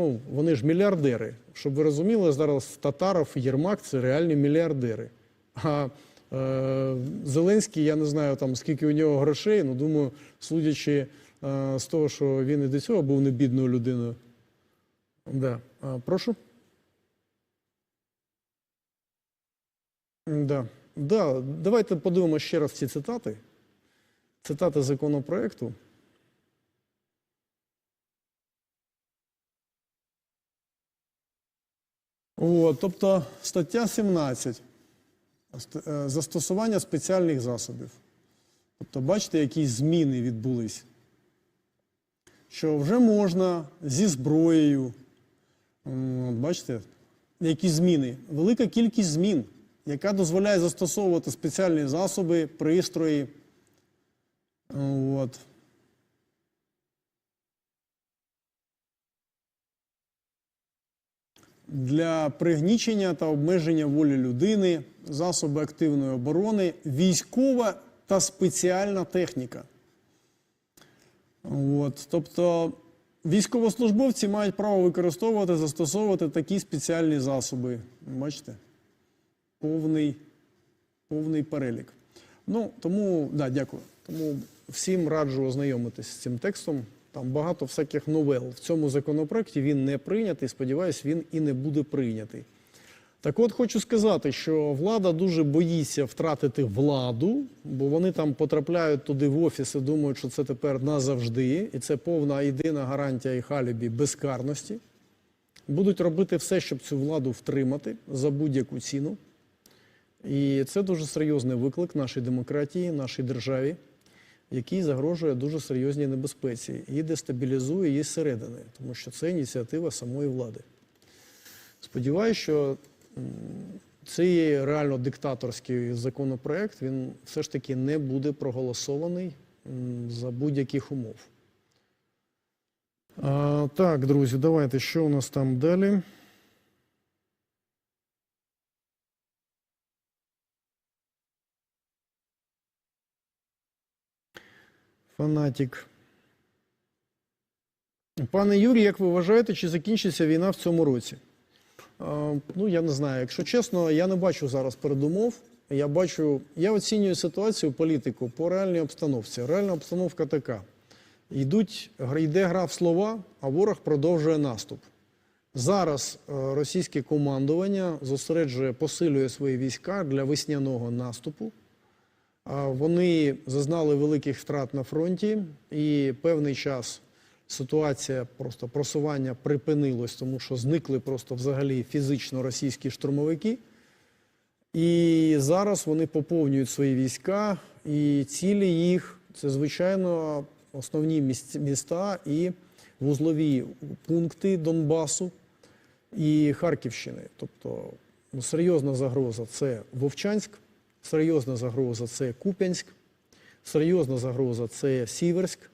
Ну, вони ж мільярдери. Щоб ви розуміли, зараз Татаров Єрмак це реальні мільярдери. А е, Зеленський, я не знаю там скільки у нього грошей, ну думаю, судячи е, з того, що він і до цього був не бідною людиною. Да. А, прошу. Да. Да. Давайте подивимося ще раз ці цитати. Цитати законопроекту. О, тобто стаття 17. Е, Застосування спеціальних засобів. Тобто, бачите, які зміни відбулись. Що вже можна зі зброєю. от Бачите, які зміни? Велика кількість змін, яка дозволяє застосовувати спеціальні засоби, пристрої. От. Для пригнічення та обмеження волі людини, засоби активної оборони, військова та спеціальна техніка. От, тобто військовослужбовці мають право використовувати, застосовувати такі спеціальні засоби. Бачите? Повний, повний перелік. Ну, тому, да, дякую. Тому всім раджу ознайомитись з цим текстом. Там багато всяких новел. В цьому законопроекті він не прийнятий. Сподіваюсь, він і не буде прийнятий. Так от хочу сказати, що влада дуже боїться втратити владу, бо вони там потрапляють туди в офіс і думають, що це тепер назавжди, і це повна єдина гарантія і халібі безкарності. Будуть робити все, щоб цю владу втримати за будь-яку ціну. І це дуже серйозний виклик нашій демократії, нашій державі, який загрожує дуже серйозній небезпеці і дестабілізує її зсередини, тому що це ініціатива самої влади. Сподіваюсь, що цей реально диктаторський законопроект він все ж таки не буде проголосований за будь-яких умов. А, так, друзі, давайте, що у нас там далі? Фанатік. Пане Юрій, як ви вважаєте, чи закінчиться війна в цьому році? Е, Ну, я не знаю. Якщо чесно, я не бачу зараз передумов. Я бачу, я оцінюю ситуацію політику по реальній обстановці. Реальна обстановка така: йдуть, йде гра в слова, а ворог продовжує наступ. Зараз е, російське командування зосереджує, посилює свої війська для весняного наступу. Вони зазнали великих втрат на фронті, і певний час ситуація просто просування припинилось, тому що зникли просто взагалі фізично російські штурмовики. І зараз вони поповнюють свої війська, і цілі їх це, звичайно, основні міста і вузлові пункти Донбасу і Харківщини. Тобто серйозна загроза це Вовчанськ, серйозна загроза це Куп'янськ, серйозна загроза це Сіверськ,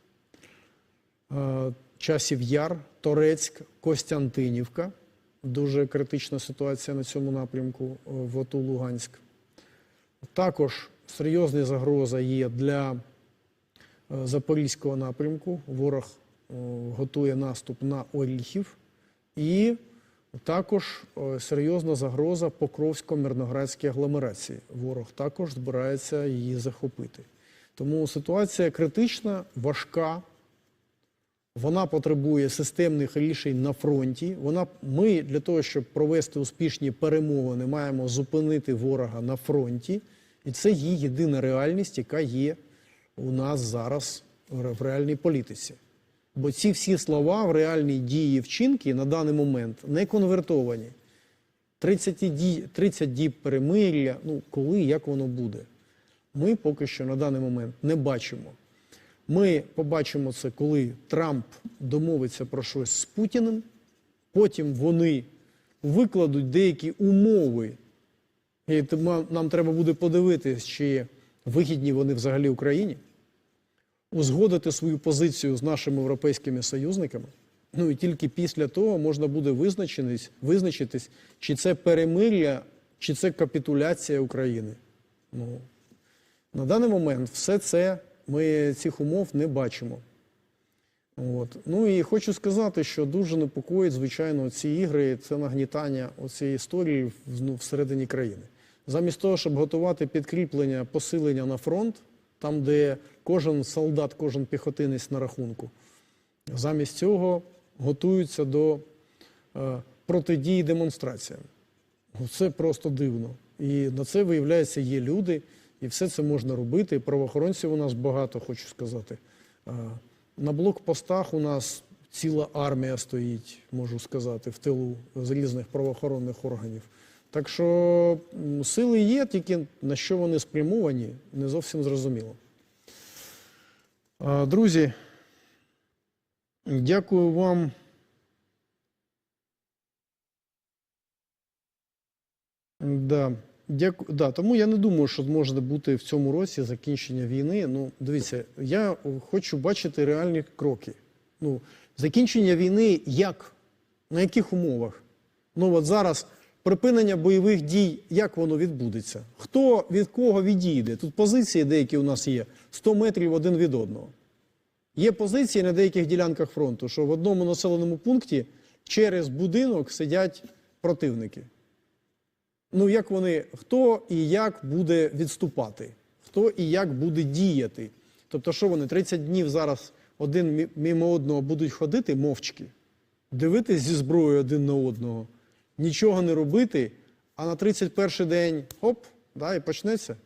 е, Часів Яр, Торецьк, Костянтинівка. Дуже критична ситуація на цьому напрямку е, в ОТУ Луганськ. Також серйозна загроза є для е, Запорізького напрямку. Ворог готує наступ на Оріхів. І також е, серйозна загроза Покровсько-Мирноградській агломерації. Ворог також збирається її захопити. Тому ситуація критична, важка. Вона потребує системних рішень на фронті. Вона ми для того, щоб провести успішні перемовини, маємо зупинити ворога на фронті, і це є єдина реальність, яка є у нас зараз в реальній політиці. Бо ці всі слова в реальній дії вчинки на даний момент не конвертовані. 30 діб, 30 діб перемир'я, ну коли, як воно буде, ми поки що на даний момент не бачимо. Ми побачимо це, коли Трамп домовиться про щось з Путіним, потім вони викладуть деякі умови, і нам треба буде подивитись, чи вигідні вони взагалі Україні, узгодити свою позицію з нашими європейськими союзниками. Ну і тільки після того можна буде визначитись, визначитись, чи це перемир'я, чи це капітуляція України. Ну, на даний момент все це ми цих умов не бачимо. От. Ну і хочу сказати, що дуже непокоїть, звичайно, ці ігри, це нагнітання цієї історії ну, всередині країни. Замість того, щоб готувати підкріплення, посилення на фронт, там, де кожен солдат, кожен піхотинець на рахунку, замість цього готуються до е, протидії демонстраціям. Це просто дивно. І на це, виявляється, є люди, і все це можна робити. Правоохоронців у нас багато, хочу сказати. А, На блокпостах у нас ціла армія стоїть, можу сказати, в тилу з різних правоохоронних органів. Так що сили є, тільки на що вони спрямовані, не зовсім зрозуміло. Друзі, дякую вам. Да. Дяку... Да, тому я не думаю, що може бути в цьому році закінчення війни. Ну, дивіться, я хочу бачити реальні кроки. Ну, закінчення війни як? На яких умовах? Ну от зараз припинення бойових дій, як воно відбудеться? Хто від кого відійде? Тут позиції деякі у нас є 100 метрів один від одного. Є позиції на деяких ділянках фронту, що в одному населеному пункті через будинок сидять противники. Ну, як вони, хто і як буде відступати, хто і як буде діяти. Тобто, що вони 30 днів зараз один мімо одного будуть ходити мовчки, дивитись зі зброєю один на одного, нічого не робити, а на 31 день хоп, да, і почнеться.